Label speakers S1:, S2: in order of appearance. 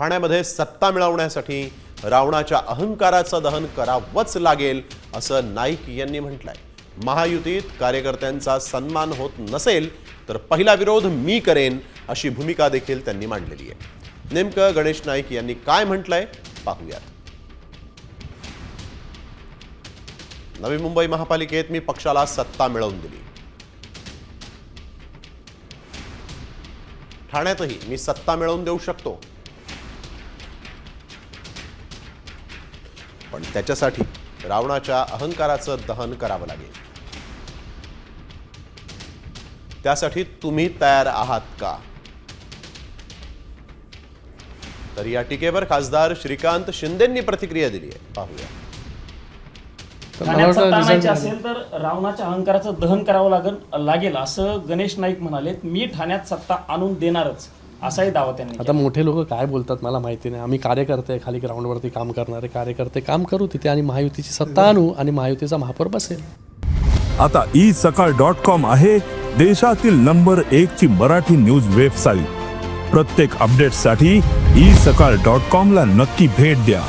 S1: ठाण्यामध्ये सत्ता मिळवण्यासाठी रावणाच्या अहंकाराचं दहन करावंच लागेल असं नाईक यांनी म्हटलंय. महायुतीत कार्यकर्त्यांचा सन्मान होत नसेल तर पहिला विरोध मी करेन अशी भूमिका देखील त्यांनी मांडलेली आहे. नेमकं गणेश नाईक यांनी काय म्हटलंय पाहूयात. नवी मुंबई महापालिकेत मी पक्षाला सत्ता मिळवून दिली. ठाण्यातही मी सत्ता मिळवून देऊ शकतो. पण त्याच्यासाठी रावणाच्या अहंकाराचं दहन करावं लागेल. त्यासाठी तुम्ही तयार आहात का? तर या टीकेवर खासदार श्रीकांत शिंदेंनी प्रतिक्रिया दिली आहे. पाहूया.
S2: असेल तर रावणाच्या अहंकाराचं दहन करावं लागेल लागेल असं गणेश नाईक म्हणाले मी ठाण्यात सत्ता आणून देणारच. असाही दावा त्यांनी
S3: आता मोठे लोक काय बोलतात मला माहिती नाही. आम्ही कार्यकर्ते आहे, खाली ग्राउंडवरती काम करणारे कार्यकर्ते काम करू तिथे आणि महायुतीची सत्ता आणू आणि महायुतीचा महापौर बसेल.
S4: आता ई सकाळ डॉट कॉम आहे देशातील नंबर एक ची मराठी न्यूज वेबसाईट. प्रत्येक अपडेटसाठी ई सकाळ डॉट कॉम ला नक्की भेट द्या.